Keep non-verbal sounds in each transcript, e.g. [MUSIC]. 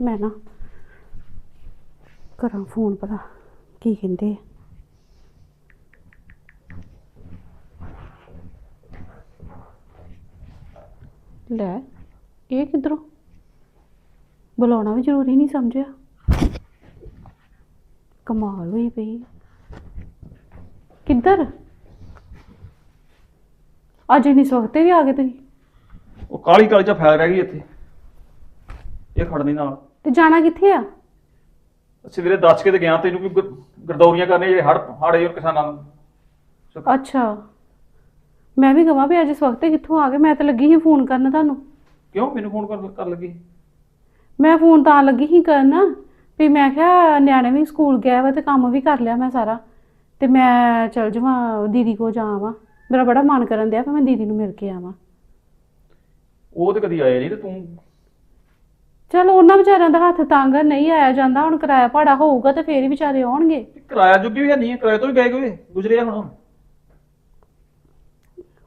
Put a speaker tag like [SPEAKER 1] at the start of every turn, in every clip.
[SPEAKER 1] ਮੈਂ ਨਾ ਕਰਾਂ ਫੋਨ ਭਲਾ ਕੀ ਕਹਿੰਦੇ ਆ। ਲੈ, ਇਹ ਕਿੱਧਰੋਂ? ਬੁਲਾਉਣਾ ਵੀ ਜ਼ਰੂਰੀ ਨਹੀਂ ਸਮਝਿਆ। ਕਮਾਲ ਹੋਈ ਪਈ। ਕਿੱਧਰ? ਅੱਜ ਨਹੀਂ ਸਵਖਤੇ ਵੀ ਆ ਗਏ ਤੁਸੀਂ?
[SPEAKER 2] ਉਹ ਕਾਲੀ ਕਾਲੀ ਚ ਫੈਲ ਰਹਿ ਗਈ ਇੱਥੇ। ਇਹ ਖੜਨੀ ਨਾਲ।
[SPEAKER 1] ਤੇ ਜਾਣਾ ਕਿੱਥੇ ਆ?
[SPEAKER 2] ਸਵੇਰੇ ਦੱਸ ਕੇ ਤੇ ਗਿਆ ਤੈਨੂੰ ਵੀ ਗੁਰ- ਗਰਦੌਰੀਆਂ ਕਰਨੇ ਜਿਹੜੇ ਹੜ ਹਾੜੇ ਕਿਸਾਨਾਂ ਨੂੰ।
[SPEAKER 1] ਅੱਛਾ। ਮੈਂ ਵੀ ਕਹਾਂ ਵੀ ਅੱਜ ਇਸ ਵਕਤ ਕਿੱਥੋਂ ਆ ਗਏ ਮੈਂ ਤਾਂ ਲੱਗੀ ਸੀ ਫੋਨ ਕਰਨ ਤੁਹਾਨੂੰ।
[SPEAKER 2] ਕਿਉਂ? ਮੈਨੂੰ ਫੋਨ ਕਰ ਕਰ ਲੱਗੀ।
[SPEAKER 1] ਮੈਂ ਫੋਨ ਤਾਂ ਲੱਗੀ ਸੀ ਕਰਨ ਵੀ ਮੈਂ ਕਿਹਾ ਨਿਆਣੇ ਵੀ ਸਕੂਲ ਗਿਆ ਵਾ ਤੇ ਕੰਮ ਵੀ ਕਰ ਲਿਆ ਮੈਂ ਸਾਰਾ। ਤੇ ਮੈਂ ਚਲ ਜਾਵਾਂ ਦੀਦੀ ਕੋ ਜਾਵਾਂ ਮੇਰਾ ਬੜਾ ਮਨ ਕਰਨ ਦਿਆ ਵੀ ਮੈਂ ਦੀਦੀ ਨੂੰ ਮਿਲ ਕੇ ਆਵਾਂ।
[SPEAKER 2] ਉਹ ਤੇ ਕਦੀ ਆਏ ਨਹੀਂ ਤੇ ਤੂੰ
[SPEAKER 1] ਚਲ ਉਹਨਾਂ ਵਿਚਾਰਿਆਂ ਦਾ ਹੱਥ ਤੰਗ ਆ, ਨਹੀਂ ਆਇਆ ਜਾਂਦਾ ਹੁਣ ਕਿਰਾਇਆ ਭਾੜਾ ਹੋਊਗਾ ਤੇ ਫੇਰ ਹੀ ਵਿਚਾਰੇ ਆਉਣਗੇ।
[SPEAKER 2] ਕਿਰਾਇਆ ਜੁਗੀ ਵੀ ਹੈ ਨਹੀਂ ਕਿਰਾਏ ਤੋਂ ਵੀ ਗਏ ਕੋਈ ਗੁਜਰੇ ਆ ਹੁਣ।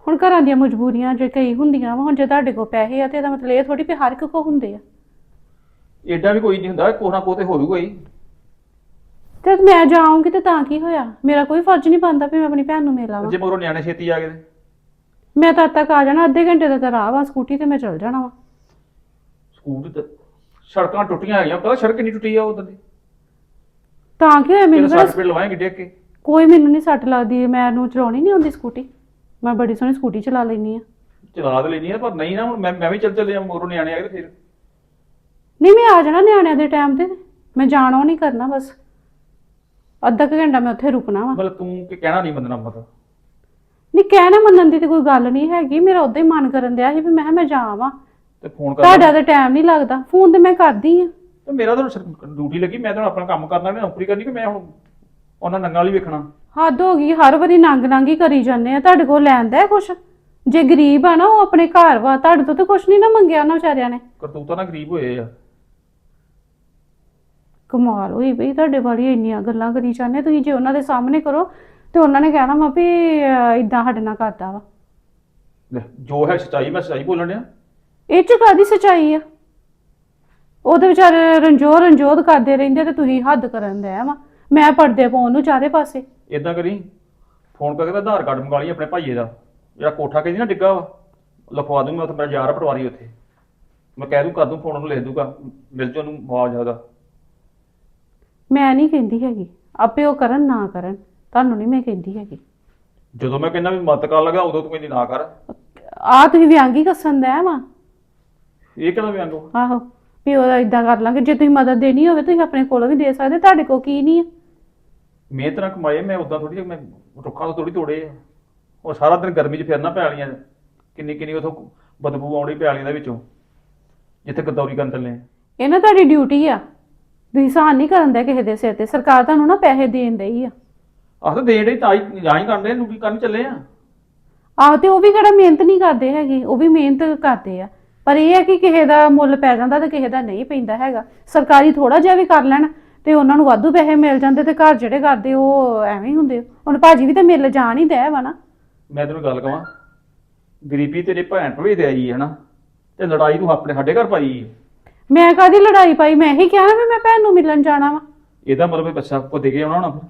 [SPEAKER 1] ਹੁਣ ਘਰਾਂ ਦੀਆਂ ਮਜਬੂਰੀਆਂ ਜੇ ਕਈ ਹੁੰਦੀਆਂ ਵਾ ਹੁਣ ਜੇ ਤੁਹਾਡੇ ਕੋਲ ਪੈਸੇ ਆ ਤੇ ਇਹਦਾ ਮਤਲਬ ਇਹ ਥੋੜੀ ਵੀ ਹਰ ਇੱਕ ਕੋ ਹੁੰਦੇ ਆ।
[SPEAKER 2] ਏਡਾ ਵੀ ਕੋਈ ਨਹੀਂ ਹੁੰਦਾ ਕੋਹ ਨਾ ਕੋਹ ਤੇ ਹੋਊਗਾ ਹੀ।
[SPEAKER 1] ਤੇ ਮੈਂ ਜਾਊਂਗੀ ਤੇ ਤਾਂ ਕੀ ਹੋਇਆ? ਮੇਰਾ ਕੋਈ ਫਰਜ਼ ਨਹੀਂ ਬਣਦਾ ਵੀ ਮੈਂ ਆਪਣੀ ਭੈਣ ਨੂੰ ਮਿਲ ਆਵਾਂ।
[SPEAKER 2] ਜੇ ਮਗਰੋਂ ਨਿਆਣੇ ਛੇਤੀ ਆ ਗਏ ਤੇ।
[SPEAKER 1] ਮੈਂ ਤਦ ਤੱਕ ਆ ਜਾਣਾ ਅੱਧੇ ਘੰਟੇ ਦਾ ਤਾਂ ਰਾਹ ਵਾ ਸਕੂਟੀ ਤੇ ਮੈਂ ਚੱਲ ਜਾਣਾ ਵਾ।
[SPEAKER 2] ਸਕੂਲ ਤੇ ਸੜਕਾਂ ਟੁੱਟੀਆਂ ਹੈਗੀਆਂ ਪਤਾ ਸੜਕ ਨਹੀਂ ਟੁੱਟੀ ਆ ਉਧਰ ਦੀ?
[SPEAKER 1] ਤਾਂ ਕੀ ਮੈਨੂੰ ਕਿਹੜਾ
[SPEAKER 2] ਸੜਕ ਤੇ ਲਵਾਏਂਗੇ ਡੇਕ ਕੇ?
[SPEAKER 1] ਕੋਈ ਮੈਨੂੰ ਨਹੀਂ ਸੱਟ ਲੱਗਦੀ ਮੈਨੂੰ ਚਲਾਉਣੀ ਨਹੀਂ ਆਉਂਦੀ ਸਕੂਟੀ। ਮੈਂ ਬੜੀ ਸੋਹਣੀ ਸਕੂਟੀ ਚਲਾ ਲੈਂਦੀ ਆ
[SPEAKER 2] ਚਲਾ ਤੇ ਲੈਣੀ ਆ ਪਰ ਨਹੀਂ ਨਾ ਹੁਣ ਮੈਂ ਮੈਂ ਵੀ ਚੱਲ ਚੱਲੇ ਆ ਮਗਰੋਂ ਨਿਆਣੇ ਆ ਗਏ ਫਿਰ।
[SPEAKER 1] ਨਹੀਂ ਮੈਂ ਆ ਜਾਣਾ ਨਿਆਣਿਆਂ ਦੇ ਟਾਈਮ ਤੇ। ਮੈਂ ਜਾਣਾ ਨਹੀਂ ਕਰਨਾ ਬਸ। ਅੱਧਾ ਕੁ ਘੰਟਾ ਮੈਂ ਉੱਥੇ ਰੁਕਣਾ ਵਾ।
[SPEAKER 2] ਮਤਲਬ ਤੂੰ ਕਿ ਕਹਿਣਾ ਨਹੀਂ ਮੰਨਣਾ ਮਤਲਬ?
[SPEAKER 1] ਨਹੀਂ ਕਹਿਣਾ ਮੰਨਣ ਦੀ ਤੇ ਕੋਈ ਗੱਲ ਨਹੀਂ ਹੈਗੀ। ਮੇਰਾ ਉਦਾਂ ਹੀ ਮਨ ਕਰਨ ਦਿਆ ਸੀ ਵੀ ਮੈਂ ਕਿਹਾ ਮੈਂ ਜਾਵਾਂ।
[SPEAKER 2] ਤੇ ਫੋਨ ਕਰ
[SPEAKER 1] ਤੁਹਾਡਾ ਤਾਂ ਟਾਈਮ ਨਹੀਂ ਲੱਗਦਾ। ਫੋਨ ਤੇ ਮੈਂ ਕਰਦੀ ਆ
[SPEAKER 2] ਤੇ ਮੇਰਾ ਤਾਂ ਡਿਊਟੀ ਲੱਗੀ ਮੈਂ ਤਾਂ ਆਪਣਾ ਕੰਮ ਕਰਨਾ ਮੈਂ ਨੌਕਰੀ ਕਰਨੀ ਕਿ ਮੈਂ ਹੁਣ ਉਹਨਾਂ ਨੰਗਾ ਵਾਲੀ ਵੇਖਣਾ।
[SPEAKER 1] ਹੱਦ ਹੋ ਗਈ ਹਰ ਵਾਰੀ ਨੰਗ ਨੰਗ ਕਰੀ ਜਾਂਦੇ ਆ। ਤੁਹਾਡੇ ਕੋਲ ਲੈਂਦਾ ਕੁਛ? ਜੇ ਗਰੀਬ ਆ ਨਾ ਉਹ ਆਪਣੇ ਘਰ ਵਾ ਤੁਹਾਡੇ ਤੋਂ ਤਾਂ ਕੁਛ ਨਹੀਂ ਨਾ ਮੰਗਿਆ ਉਹਨਾਂ ਵਿਚਾਰਿਆਂ ਨੇ।
[SPEAKER 2] ਕਰਤੂਤਾਂ ਨਾਲ ਗਰੀਬ ਹੋਏ ਆ।
[SPEAKER 1] ਕਮਾਲ ਹੋਈ ਬਈ ਤੁਹਾਡੇ ਵਾਲੀ ਇੰਨੀਆਂ ਗੱਲਾਂ ਕਰੀ ਜਾਂਦੇ ਤੁਸੀਂ ਜੇ ਉਹਨਾਂ ਦੇ ਸਾਹਮਣੇ ਕਰੋ ਤੇ ਉਹਨਾਂ ਨੇ ਕਹਿਣਾ ਵਾ ਵੀ ਇਦਾਂ ਸਾਡੇ ਨਾਲ ਕਰਦਾ ਵਾ।
[SPEAKER 2] ਲੈ, ਜੋ ਹੈ ਸੱਚਾਈ ਮੈਂ ਸੱਚਾਈ ਬੋਲਣ ਡਿਆ।
[SPEAKER 1] ਇਹ ਚ ਕਾਦੀ ਸਚਾਈ ਆ? ਉਹਦੇ ਵਿਚਾਰੇ ਰੰਜੋ ਰੰਜੋਦ ਕਰਦੇ ਰਹਿੰਦੇ ਤੇ ਤੁਸੀਂ ਹੱਦ ਕਰਨ ਦੇ ਵਾ। ਮੈਂ ਪਰਦੇ ਪਾਉਣ ਨੂੰ ਚਾਰੇ ਪਾਸੇ।
[SPEAKER 2] ਇਦਾਂ ਕਰੀ ਫੋਨ ਕਰਕੇ ਤਾਂ ਆਧਾਰ ਕਾਰਡ ਮੰਗਾ ਲਈ ਆਪਣੇ ਭਾਈਏ ਦਾ। ਜਿਹੜਾ ਕੋਠਾ ਕਹਿੰਦੀ ਨਾ ਡਿੱਗਾ ਵਾ ਲਿਖਵਾ ਦੂੰਗਾ ਉੱਥੇ ਮੇਰਾ ਯਾਰ ਆ ਪਟਵਾਰੀ ਉੱਥੇ। ਮੈਂ ਕਹਿ ਦੂੰ ਕਰ ਦੂੰ ਫੋਨ ਉਹਨੂੰ ਲਿਖ ਦੂੰਗਾ ਮਿਲ ਜਾ ਉਹਨੂੰ ਮੁਆਵਜ਼ਾ ਦਾ
[SPEAKER 1] ਮੈਂ ਨਹੀਂ ਕਹਿੰਦੀ ਹੈਗੀ। ਆਪੇ ਉਹ ਕਰਨ ਨਾ ਕਰਨ ਤੁਹਾਨੂੰ ਨਹੀਂ ਮੈਂ ਕਹਿੰਦੀ ਹੈਗੀ।
[SPEAKER 2] ਜਦੋਂ ਮੈਂ ਕਹਿੰਦਾ ਵੀ ਮਤ ਕਰ ਲਗਾ ਉਦੋਂ ਤੂੰ ਕਹਿੰਦੀ ਨਾ ਕਰ।
[SPEAKER 1] ਆ ਤੁਸੀਂ ਵਿਆਂਗੀ ਕੱਸਣ ਦਾ ਵਾ।
[SPEAKER 2] ਇਹ ਕਿਹੜਾ ਵੀ? ਆਂਗੋ
[SPEAKER 1] ਆਹੋ ਵੀ ਉਹ ਇਦਾਂ ਕਰ ਲਾਂਗੇ ਜੇ ਤੁਸੀਂ ਮਦਦ ਦੇਣੀ ਹੋਵੇ ਤੁਸੀਂ ਆਪਣੇ ਕੋਲੋਂ ਵੀ ਦੇ ਸਕਦੇ ਤੁਹਾਡੇ ਕੋਲ ਕੀ ਨਹੀਂ ਆ।
[SPEAKER 2] ਮਿਹਨਤ ਨਾਲ ਕਮਾਏ ਮੈਂ ਉਦਾਂ ਥੋੜੀ ਮੈਂ ਰੁੱਖਾਂ ਤੋਂ ਥੋੜੀ ਤੋੜੇ ਆ। ਉਹ ਸਾਰਾ ਦਿਨ ਗਰਮੀ 'ਚ ਫਿਰਨਾ ਪੈਲੀਆਂ 'ਚ। ਕਿੰਨੀ ਕਿੰਨੀ ਉਥੋਂ ਬਦਬੂ ਆਉਂਦੀ ਪੈਲੀਆਂ ਦੇ ਵਿੱਚੋਂ ਜਿੱਥੇ ਗਦੌਰੀ ਕਰਨ ਚੱਲੇ ਆ।
[SPEAKER 1] ਇਹ ਨਾ ਤੁਹਾਡੀ ਡਿਊਟੀ ਆ। ਤੁਸੀਂ ਸਾਨ ਨਹੀਂ ਕਰਨ ਦੇ ਕਿਸੇ ਦੇ ਸਿਰ ਤੇ ਸਰਕਾਰ ਤੁਹਾਨੂੰ ਨਾ ਪੈਸੇ ਦੇਣ ਦਈ ਆ।
[SPEAKER 2] ਆਹ ਤਾਂ ਦੇਣ ਡਈ ਤਾਂ ਹੀ ਜਾਂ ਹੀ ਕਰਦੇ ਨੂੰ ਕੀ ਕਰਨ ਚੱਲੇ ਆ।
[SPEAKER 1] ਆਹੋ ਤੇ ਉਹ ਵੀ ਕਿਹੜਾ ਮਿਹਨਤ ਨਹੀਂ ਕਰਦੇ ਹੈਗੇ ਉਹ ਵੀ ਮਿਹਨਤ ਕਰਦੇ ਆ। ਪਰ ਇਹ ਹੈ ਕਿ ਕਿਸੇ ਦਾ ਮੁੱਲ ਪੈ ਜਾਂਦਾ ਤੇ ਕਿਸੇ ਦਾ ਨਹੀਂ ਪੈਂਦਾ ਹੈਗਾ। ਸਰਕਾਰੀ ਥੋੜਾ ਜਿਹਾ ਵੀ ਕਰ ਲੈਣ ਤੇ ਉਹਨਾਂ ਨੂੰ ਵਾਧੂ ਪੈਸੇ ਮਿਲ ਜਾਂਦੇ ਤੇ ਘਰ ਜਿਹੜੇ ਕਰਦੇ ਉਹ ਐਵੇਂ ਹੀ ਹੁੰਦੇ ਹੁਣ ਭਾਜੀ ਵੀ ਤਾਂ ਮਿਲ ਜਾਣ ਹੀ ਦੈ ਵਾ ਨਾ।
[SPEAKER 2] ਮੈਂ ਤੈਨੂੰ ਗੱਲ ਕਹਾਂ ਗਰੀਬੀ ਤੇਰੇ ਭੈਣ ਭਵੇ ਦੇ ਆਈ ਹੈ ਨਾ ਤੇ ਲੜਾਈ ਤੂੰ ਆਪਣੇ ਸਾਡੇ ਘਰ ਪਾਈ ਹੈ।
[SPEAKER 1] ਮੈਂ ਕਾਦੀ ਲੜਾਈ ਪਾਈ? ਮੈਂ ਹੀ ਕਿਹਾ ਨਾ ਵੀ ਮੈਂ ਭੈਣ ਨੂੰ ਮਿਲਣ ਜਾਣਾ ਵਾ।
[SPEAKER 2] ਇਹਦਾ ਮਤਲਬ ਇਹ ਬੱਚਾ ਕੋ ਦੇ ਕੇ ਆਉਣਾ ਹੋਣਾ ਫਿਰ?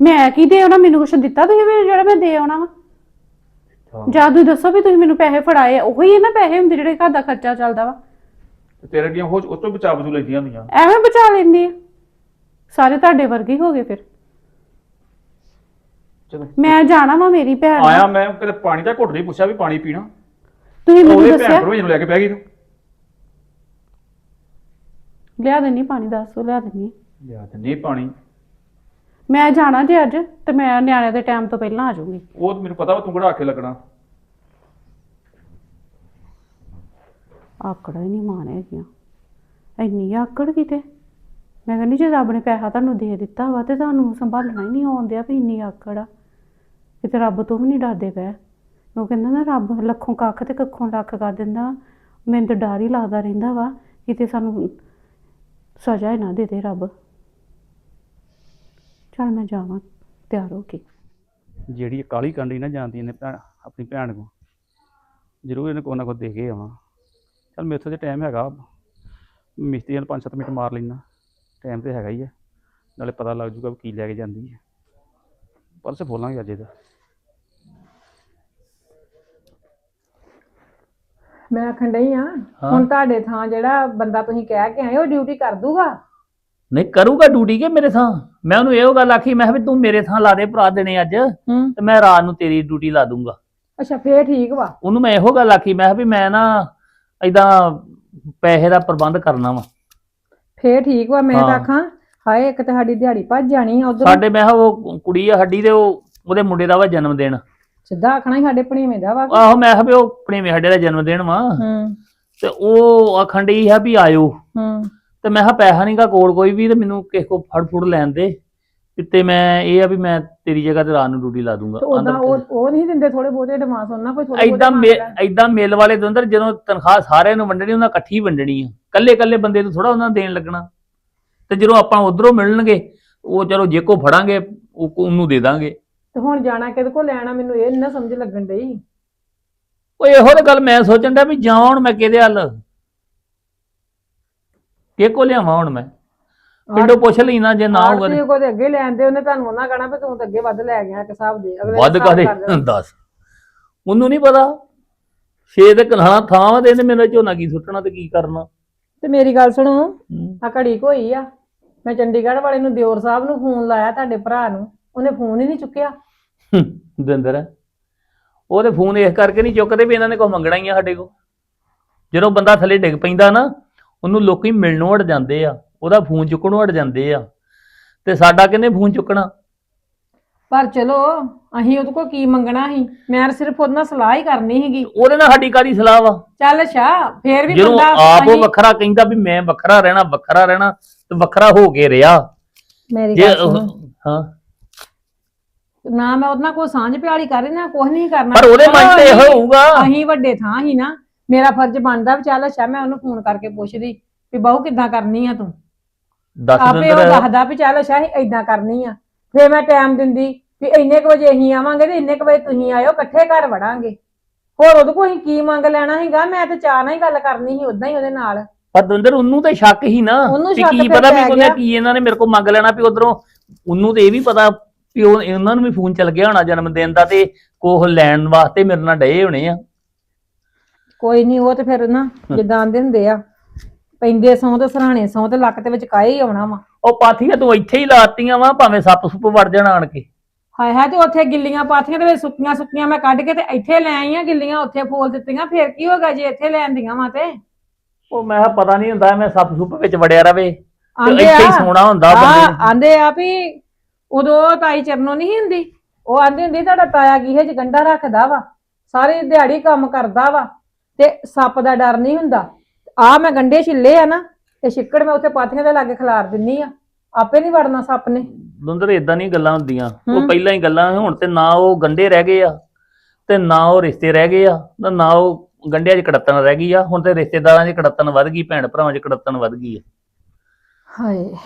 [SPEAKER 1] ਮੈਂ ਕੀ ਦੇ ਆਉਣਾ? ਮੈਨੂੰ ਕੁਛ ਦਿੱਤਾ ਤੁਸੀਂ ਵੀ ਜਿਹੜਾ ਮੈਂ ਦੇ ਆਉਣਾ ਵਾ? ਜਾਂ ਤੁਸੀਂ ਦੱਸੋ ਵੀ ਤੁਸੀਂ ਮੈਨੂੰ ਪੈਸੇ ਫੜਾਏ ਆ। ਉਹੀ ਹੈ ਨਾ ਪੈਸੇ ਹੁੰਦੇ ਜਿਹੜੇ ਘਰ ਦਾ ਖਰਚਾ ਚੱਲਦਾ ਵਾ।
[SPEAKER 2] ਤੇ ਤੇਰੇ ਹੋ ਉਹ ਤੋਂ ਬਚਾ ਬਚੂ ਲੈਂਦੀਆਂ ਹੁੰਦੀਆਂ।
[SPEAKER 1] ਐਵੇਂ ਬਚਾ ਲੈਂਦੇ ਆ। ਸਾਰੇ ਤੁਹਾਡੇ ਵਰਗੇ ਹੀ ਹੋ ਗਏ ਫਿਰ।
[SPEAKER 2] ਚਲੋ।
[SPEAKER 1] ਮੈਂ ਜਾਣਾ ਵਾ ਮੇਰੀ ਭੈਣ ਨਾਲ।
[SPEAKER 2] ਆਇਆ ਮੈਂ ਕਿਤੇ ਪਾਣੀ ਦਾ ਘੁੱਟ ਨਹੀਂ ਪੁੱਛਿਆ ਵੀ ਪਾਣੀ ਪੀਣਾ।
[SPEAKER 1] ਤੁਸੀਂ ਮੈਨੂੰ
[SPEAKER 2] ਉਹਦੇ ਭੈਣ
[SPEAKER 1] ਦੱਸਿਆ
[SPEAKER 2] ਭਰੋਈ ਨੂੰ ਲੈ ਕੇ ਬਹਿ ਗਈ ਤੂੰ।
[SPEAKER 1] ਲਿਆ ਦੇਣੀ ਪਾਣੀ ਦੱਸੋ ਲਿਆ ਦੇਣੀ
[SPEAKER 2] ਲਿਆ ਤੇ ਨਹੀਂ ਪਾਣੀ।
[SPEAKER 1] ਮੈਂ ਜਾਣਾ ਜੇ ਅੱਜ ਤੇ ਮੈਂ ਨਿਆਣਿਆਂ ਦੇ ਟਾਈਮ ਤੋਂ ਪਹਿਲਾਂ ਆ ਜਾਊਂਗੀ।
[SPEAKER 2] ਉਹ ਤਾਂ ਮੈਨੂੰ ਪਤਾ ਵਾ ਤੂੰ ਕਿਹੜਾ ਆਖੇ ਲੱਗਣਾ।
[SPEAKER 1] ਆਕੜਾ ਹੀ ਨਹੀਂ ਮਾਨ ਹੈਗੀਆਂ। ਇੰਨੀ ਆਕੜ ਕਿਤੇ? ਮੈਂ ਕਹਿੰਦੀ ਜੇ ਰੱਬ ਨੇ ਪੈਸਾ ਤੁਹਾਨੂੰ ਦੇ ਦਿੱਤਾ ਵਾ ਤੇ ਤੁਹਾਨੂੰ ਸੰਭਾਲਣਾ ਹੀ ਨਹੀਂ ਆਉਂਦਿਆ ਵੀ ਇੰਨੀ ਆਕੜ ਆ। ਕਿਤੇ ਰੱਬ ਤੋਂ ਵੀ ਨਹੀਂ ਡਰਦੇ ਪਏ। ਉਹ ਕਹਿੰਦਾ ਨਾ ਰੱਬ ਲੱਖੋਂ ਕੱਖ ਤੇ ਕੱਖੋਂ ਲੱਖ ਕਰ ਦਿੰਦਾ। ਮੈਨੂੰ ਤਾਂ ਡਰ ਹੀ ਲੱਗਦਾ ਰਹਿੰਦਾ ਵਾ। ਕਿਤੇ ਸਾਨੂੰ ਸਜ਼ਾ ਹੀ ਨਾ ਦੇ ਦੇ ਰੱਬ। ਚਲ ਮੈਂ ਜਾਵਾਂ ਤਿਆਰ ਹੋ ਕੇ।
[SPEAKER 2] ਜਿਹੜੀ ਇਹ ਕਾਲੀ ਕਾਂਡੀ ਨਾ ਜਾਂਦੀ ਨੇ ਭੈਣ ਆਪਣੀ ਭੈਣ ਕੋ ਜ਼ਰੂਰ ਇਹਨੇ ਕੋਈ ਨਾ ਕੋਈ ਦੇ ਕੇ ਚਲ ਮੇਰੇ ਤੋਂ ਤੇ ਟਾਈਮ ਹੈਗਾ ਮਿਸਤਰੀ ਨਾਲ 5-7 ਮਿੰਟ ਮਾਰ ਲੈਣਾ ਟਾਈਮ ਤੇ ਹੈਗਾ ਹੀ ਆ। ਨਾਲੇ ਪਤਾ ਲੱਗ ਜੂਗਾ ਵੀ ਕੀ ਲੈ ਕੇ ਜਾਂਦੀ ਹੈ ਪਰਸ ਬੋਲਾਂਗੇ ਅੱਜ ਇਹਦਾ।
[SPEAKER 3] ਮੈਂ ਆਖਣ ਡਈ ਆ
[SPEAKER 4] ਹਾਂ।
[SPEAKER 3] ਹੁਣ ਤੁਹਾਡੇ ਥਾਂ ਜਿਹੜਾ ਬੰਦਾ ਤੁਸੀਂ ਕਹਿ ਕੇ ਆਏ ਉਹ ਡਿਊਟੀ ਕਰ ਦੂਗਾ?
[SPEAKER 4] ਨਹੀਂ ਕਰੂਗਾ ਡਿਊਟੀ ਕੇ ਮੇਰੇ ਥਾਂ? ਮੈਂ ਉਹਨੂੰ ਇਹੋ ਗੱਲ ਆਖੀ ਮੈਂ ਕਿਹਾ ਵੀ ਤੂੰ ਮੇਰੇ ਥਾਂ ਲਾ ਦੇ ਭਰਾ ਦੇਣੇ ਅੱਜ
[SPEAKER 3] ਹੂੰ।
[SPEAKER 4] ਤੇ ਮੈਂ ਰਾਤ ਨੂੰ ਤੇਰੀ ਡਿਊਟੀ ਲਾ ਦੂੰਗਾ।
[SPEAKER 3] ਅੱਛਾ ਫੇਰ ਠੀਕ ਵਾ।
[SPEAKER 4] ਉਹਨੂੰ ਮੈਂ ਇਹੋ ਗੱਲ ਆਖੀ ਮੈਂ ਕਿਹਾ ਵੀ ਮੈਂ ਨਾ ਐਦਾਂ ਪੈਸੇ ਦਾ ਪ੍ਰਬੰਧ ਕਰਨਾ ਵਾ।
[SPEAKER 3] ਫੇਰ ਠੀਕ ਵਾ ਮੈਂ ਤਾਂ
[SPEAKER 4] ਹਾਂ।
[SPEAKER 3] ਆਖਾਂ ਹਾਏ ਇੱਕ ਤਾਂ ਸਾਡੀ ਦਿਹਾੜੀ ਭੱਜ ਜਾਣੀ ਆ ਉਧਰ।
[SPEAKER 4] ਸਾਡੇ ਮੈਂ ਕਿਹਾ ਉਹ ਕੁੜੀ ਆ ਸਾਡੀ ਤੇ ਉਹ ਉਹਦੇ ਮੁੰਡੇ ਦਾ ਵਾ ਜਨਮ ਦਿਨ।
[SPEAKER 3] ਸਿੱਧਾ ਆਖਣਾ ਹੀ ਸਾਡੇ ਭਣੀਵੇਂ ਦਾ ਵਾ
[SPEAKER 4] ਆਹੋ ਮੈਂ ਕਿਹਾ ਵੀ ਉਹ ਆਪਣੇ ਸਾਡੇ ਦਾ ਜਨਮ ਦਿਨ ਵਾ।
[SPEAKER 3] ਹੂੰ।
[SPEAKER 4] ਤੇ ਉਹ ਆਖਣ ਡਈ ਆ ਵੀ ਆਇਓ।
[SPEAKER 3] ਹੂੰ।
[SPEAKER 4] ਤੇ ਮੈਂ ਕਿਹਾ ਪੈਸਾ ਨਹੀਂਗਾ ਕੋਲ ਕੋਈ ਵੀ ਤੇ ਮੈਨੂੰ ਕਿਸੇ ਕੋ ਫੜ ਫੁੜ ਲੈਣ ਦੇ। ਤੇ ਮੈਂ ਇਹ ਆ ਵੀ ਮੈਂ ਤੇਰੀ ਜਗ੍ਹਾ ਤੇ ਰਾਤ ਨੂੰ ਡਿਊਟੀ ਲਾ ਦੂੰਗਾ।
[SPEAKER 3] ਤੇ ਉਦਾਂ
[SPEAKER 4] ਆਂਹਦਾ
[SPEAKER 3] ਉਹ ਉਹ ਨਹੀਂ ਦਿੰਦੇ ਥੋੜੇ ਬਹੁਤੇ ਐਡਵਾਂਸ ਉਹਨਾਂ ਕੋਈ ਥੋੜੇ
[SPEAKER 4] ਐਦਾਂ ਐਦਾਂ ਮਿਲ ਵਾਲੇ ਦੇ ਅੰਦਰ ਜਦੋਂ ਤਨਖਾਹ ਸਾਰਿਆਂ ਨੂੰ ਵੰਡਣੀ ਉਹਨਾਂ ਇਕੱਠੀ ਵੰਡਣੀ ਆ। ਕੱਲੇ ਕੱਲੇ ਬੰਦੇ ਨੂੰ ਥੋੜਾ ਉਹਨਾਂ ਦੇਣ ਲੱਗਣਾ। ਤੇ ਜਦੋਂ ਆਪਾਂ ਉਧਰੋਂ ਮਿਲਣਗੇ ਉਹ ਚਲੋ ਜੇ ਕੋ ਫੜਾਂਗੇ ਉਹ ਕੋ- ਉਹਨੂੰ ਦੇ ਦਾਂਗੇ।
[SPEAKER 3] ਤੇ ਹੁਣ ਜਾਣਾ ਕਿਹਦੇ ਕੋਲ ਲੈਣਾ ਮੈਨੂੰ ਇਹ ਨੀ ਸਮਝ ਲੱਗਣ ਡਈ।
[SPEAKER 4] ਉਹ ਇਹੋ ਤੇ ਗੱਲ ਮੈਂ ਸੋਚਣ ਡਿਆ ਵੀ ਜਾਉਣ ਮੈਂ ਕਿਹਦੇ ਹੱਲ। ਕਿ ਕੋ ਲਿਆਵਾਂ ਹੁਣ ਮੈਂ? ਪਿੰਡੋਂ ਪੁੱਛ ਲੈਣਾ ਜੇ ਨਾ ਹੋਊਗਾ ਤੇ।
[SPEAKER 3] ਆੜਤੀ ਕੋ ਤੇ ਅੱਗੇ ਲੈਣ ਦੇ ਉਹਨੇ ਤੁਹਾਨੂੰ ਉਹਨਾਂ ਕਹਣਾ ਵੀ ਤੂੰ ਤਾਂ ਅੱਗੇ ਵੱਧ ਲੈ ਗਿਆ ਇੱਕ ਹਿਸਾਬ ਦੇ ਅਗਲੇ
[SPEAKER 4] ਵੱਧ
[SPEAKER 3] ਦੇਣਾ। [LAUGHS]
[SPEAKER 4] ਦੱਸ। ਉਹਨੂੰ ਨਹੀਂ ਪਤਾ? ਛੇ ਤੇ ਕਨਾਲਾਂ ਥਾਂ ਵਾ ਤੇ ਇਹਨੇ ਮੇਰਾ ਝੋਨਾ ਕੀ ਸੁੱਟਣਾ ਤੇ ਕੀ ਕਰਨਾ?
[SPEAKER 3] ਤੇ ਮੇਰੀ ਗੱਲ ਸੁਣੋ
[SPEAKER 4] ਹੂੰ।
[SPEAKER 3] ਆ ਘੜੀ ਕੋਈ ਆ। ਮੈਂ ਚੰਡੀਗੜ੍ਹ ਵਾਲੇ ਨੂੰ ਦਿਓਰ ਸਾਹਿਬ ਨੂੰ ਫੋਨ ਲਾਇਆ ਤੁਹਾਡੇ ਭਰਾ ਨੂੰ ਉਹਨੇ ਫੋਨ ਹੀ ਨਹੀਂ ਚੁੱਕਿਆ।
[SPEAKER 4] ਦਿੰਦਰ ਉਹਦੇ ਫੋਨ ਇਸ ਕਰਕੇ ਨਹੀਂ ਚੁੱਕਦੇ ਵੀ ਇਹਨਾਂ ਨੇ ਕੁਝ ਮੰਗਣਾ ਹੀ ਆ ਸਾਡੇ ਕੋਲ। ਜਦੋਂ ਬੰਦਾ ਥੱਲੇ ਡਿੱਗ ਪੈਂਦਾ ਨਾ ਉਹਨੂੰ ਲੋਕੀ ਮਿਲਣੋਂ ਹਟ ਜਾਂਦੇ ਆ ਉਹਦਾ ਫੋਨ ਚੁੱਕਣੋਂ ਹਟ ਜਾਂਦੇ ਆ। ਤੇ ਸਾਡਾ ਕਿਹਨੇ ਫੋਨ ਚੁੱਕਣਾ?
[SPEAKER 3] ਪਰ ਚਲੋ ਅਸੀਂ ਉਹਦੇ ਕੋਲ ਕੀ ਮੰਗਣਾ ਸੀ? ਮੈਂ ਸਿਰਫ ਉਹਦੇ ਨਾਲ ਸਲਾਹ ਹੀ ਕਰਨੀ ਸੀਗੀ।
[SPEAKER 4] ਉਹਦੇ ਨਾਲ ਸਾਡੀ ਕਾਦੀ ਸਲਾਹ ਵਾ?
[SPEAKER 3] ਚੱਲ ਸ਼ਾ ਫੇਰ ਵੀ
[SPEAKER 4] ਜਦੋਂ
[SPEAKER 3] ਬੰਦਾ
[SPEAKER 4] ਆਪ ਉਹ
[SPEAKER 3] ਅਸੀਂ-
[SPEAKER 4] ਵੱਖਰਾ ਕਹਿੰਦਾ ਵੀ ਮੈਂ ਵੱਖਰਾ ਰਹਿਣਾ ਵੱਖਰਾ ਰਹਿਣਾ ਤੇ ਵੱਖਰਾ ਹੋ ਕੇ ਰਿਹਾ।
[SPEAKER 3] ਮੇਰੀ
[SPEAKER 4] ਜੇ
[SPEAKER 3] ਗੱਲ ਸੁਣੋ।
[SPEAKER 4] ਹਾਂ।
[SPEAKER 3] ਨਾ ਮੈਂ ਉਹਦੇ ਨਾਲ ਕੋਈ ਸਾਂਝ ਪਿਆਲੀ ਕਰ ਰਹੀ ਨਾ ਕੁਝ ਨਹੀਂ ਕਰਨਾ।
[SPEAKER 4] ਪਰ ਉਹਦੇ ਮਨ ਤੇ ਇਹੋ ਹੋਊਗਾ।
[SPEAKER 3] ਅਸੀਂ ਵੱਡੇ ਥਾਂ ਹੀ ਨਾ। ਮੇਰਾ ਫਰਜ਼ ਬਣਦਾ ਵੀ ਚੱਲ ਅੱਛਾ ਮੈਂ ਉਹਨੂੰ ਫੋਨ ਕਰਕੇ ਪੁੱਛਦੀ ਵੀ ਬਾਹੂ ਕਿੱਦਾਂ ਕਰਨੀ ਆ ਤੂੰ?
[SPEAKER 4] ਦੱਸ
[SPEAKER 3] ਆਪੇ ਉਹ ਦੱਸਦਾ ਵੀ ਚੱਲ ਅੱਛਾ ਅਸੀਂ ਕਰਨੀ ਆ। ਫੇਰ ਮੈਂ ਟਾਈਮ ਦਿੰਦੀ ਵੀ ਇੰਨੇ ਕੁ ਵਜੇ ਅਸੀਂ ਆਵਾਂਗੇ ਤੇ ਇੰਨੇ ਕੁ ਵਜੇ ਤੁਸੀਂ ਆਇਓ ਇਕੱਠੇ ਘਰ ਵੜਾਂਗੇ। ਹੋਰ ਉਹਦੇ ਕੋਲ ਅਸੀਂ ਕੀ ਮੰਗ ਲੈਣਾ ਸੀਗਾ? ਮੈਂ ਤੇ ਚਾਹ ਨਾਲ ਹੀ ਗੱਲ ਕਰਨੀ ਸੀ ਉਦਾਂ ਹੀ ਉਹਦੇ ਨਾਲ।
[SPEAKER 4] ਪਰ ਦਵਿੰਦਰ ਉਹਨੂੰ ਤਾਂ ਸ਼ੱਕ ਹੀ ਨਾ
[SPEAKER 3] ਉਹਨੂੰ
[SPEAKER 4] ਵੀ
[SPEAKER 3] ਸ਼ੱਕ
[SPEAKER 4] ਕੀ
[SPEAKER 3] ਫਿਰ
[SPEAKER 4] ਪਤਾ ਵੀ
[SPEAKER 3] ਪੈ
[SPEAKER 4] ਉਹਨੇ
[SPEAKER 3] ਗਿਆ।
[SPEAKER 4] ਕੀ ਇਹਨਾਂ ਨੇ ਮੇਰੇ ਕੋਲ ਮੰਗ ਲੈਣਾ ਵੀ ਉਧਰੋਂ ਉਹਨੂੰ ਤੇ ਇਹ ਵੀ ਪਤਾ ਵੀ ਉਹ ਉਹਨਾਂ ਨੂੰ ਵੀ ਫੋਨ ਚੱਲ ਗਿਆ ਹੋਣਾ ਜਨਮ ਦਿਨ ਦਾ ਤੇ ਕੋਹ ਲੈਣ ਵਾਸਤੇ ਮੇਰੇ ਨਾਲ ਡਏ ਹੋਣੇ ਆ।
[SPEAKER 3] ਕੋਈ ਨਹੀਂ ਉਹ ਤੇ ਫਿਰ ਨਾ ਜਿੱਦਾਂ ਆਂਦੇ ਹੁੰਦੇ ਆ ਪੈਂਦੇ ਸੌ ਤੇ ਸਰਾਣੇ ਸੌ ਤੇ ਲੱਕ ਤੇ ਵਿੱਚ ਕਾਏ ਹੀ ਆਉਣਾ ਵਾ।
[SPEAKER 4] ਉਹ ਪਾਥੀਆਂ ਤੂੰ ਇੱਥੇ ਹੀ ਲਾਤੀਆਂ ਵਾ ਭਾਵੇਂ ਸੱਪ ਸੁੱਪ ਵੜ ਜਾਣ ਆਣ ਕੇ।
[SPEAKER 3] ਹਾਏ ਹਾਏ ਤੇ ਉੱਥੇ ਗਿੱਲੀਆਂ ਪਾਥੀਆਂ ਦੇ ਵਿੱਚ ਸੁੱਕੀਆਂ ਸੁੱਕੀਆਂ ਮੈਂ ਕੱਢ ਕੇ ਤੇ ਇੱਥੇ ਲੈ ਆਈ ਆ ਗਿੱਲੀਆਂ ਉੱਥੇ ਫੋਲ ਦਿੱਤੀਆਂ ਫਿਰ ਕੀ ਹੋਗਾ ਜੇ ਇੱਥੇ ਲੈਂਦੀਆਂ ਵਾ ਤੇ?
[SPEAKER 4] ਉਹ ਮੈਂ ਕਿਹਾ ਪਤਾ ਨਹੀਂ ਹੁੰਦਾ ਮੈਂ ਸੱਪ ਸੁੱਪ ਵਿੱਚ ਵੜਿਆ ਰਵੇ ਤੇ
[SPEAKER 3] ਆਂਦੇ
[SPEAKER 4] ਇੱਥੇ ਹੀ
[SPEAKER 3] ਆ
[SPEAKER 4] ਸੋਣਾ ਹੁੰਦਾ ਬੰਦੇ ਨੇ।
[SPEAKER 3] ਆਂਦੇ ਆ ਵੀ ਉਦੋਂ ਤਾਈ ਚਰਨੋਂ ਨਹੀਂ ਹੁੰਦੀ ਉਹ ਆਂਦੀ ਹੁੰਦੀ ਤੁਹਾਡਾ ਤਾਇਆ ਕੀ ਹੈ ਗੰਡਾ ਰੱਖਦਾ ਵਾ ਸਾਰੀ ਦਿਹਾੜੀ ਕੰਮ ਕਰਦਾ ਵਾ। ਤੇ ਸੱਪ ਦਾ ਡਰ ਨਹੀਂ ਹੁੰਦਾ। ਆ ਮੈਂ ਗੰਡੇ ਛਿੱਲੇ ਆ ਨਾ ਤੇ ਛਿੱਕੜ ਮੈਂ ਉੱਥੇ ਪਾਥੀਆਂ ਦੇ ਲਾਗੇ ਖਿਲਾਰ ਦਿੰਨੀ ਆ। ਆਪੇ ਨਹੀਂ ਵੜਨਾ ਸੱਪ ਨੇ।
[SPEAKER 4] ਦੁੰਦਰ ਇਦਾਂ ਨਹੀਂ ਗੱਲਾਂ ਹੁੰਦੀਆਂ। ਉਹ। ਪਹਿਲਾਂ ਹੀ ਗੱਲਾਂ ਹੁਣ ਤੇ ਨਾ ਉਹ ਗੰਡੇ ਰਹਿ ਗਏ ਆ ਤੇ ਨਾ ਉਹ ਰਿਸ਼ਤੇ ਰਹਿ ਗਏ ਆ ਨਾ ਉਹ ਗੰਡਿਆਂ 'ਚ ਕੜੱਤਣ ਰਹਿ ਗਈ ਆ। ਹੁਣ ਤੇ ਰਿਸ਼ਤੇਦਾਰਾਂ 'ਚ ਕੜੱਤਣ ਵੱਧ ਗਈ ਭੈਣ ਭਰਾਵਾਂ 'ਚ ਕੜੱਤਣ ਵੱਧ ਗਈ ਆ।
[SPEAKER 3] ਹਾਏ।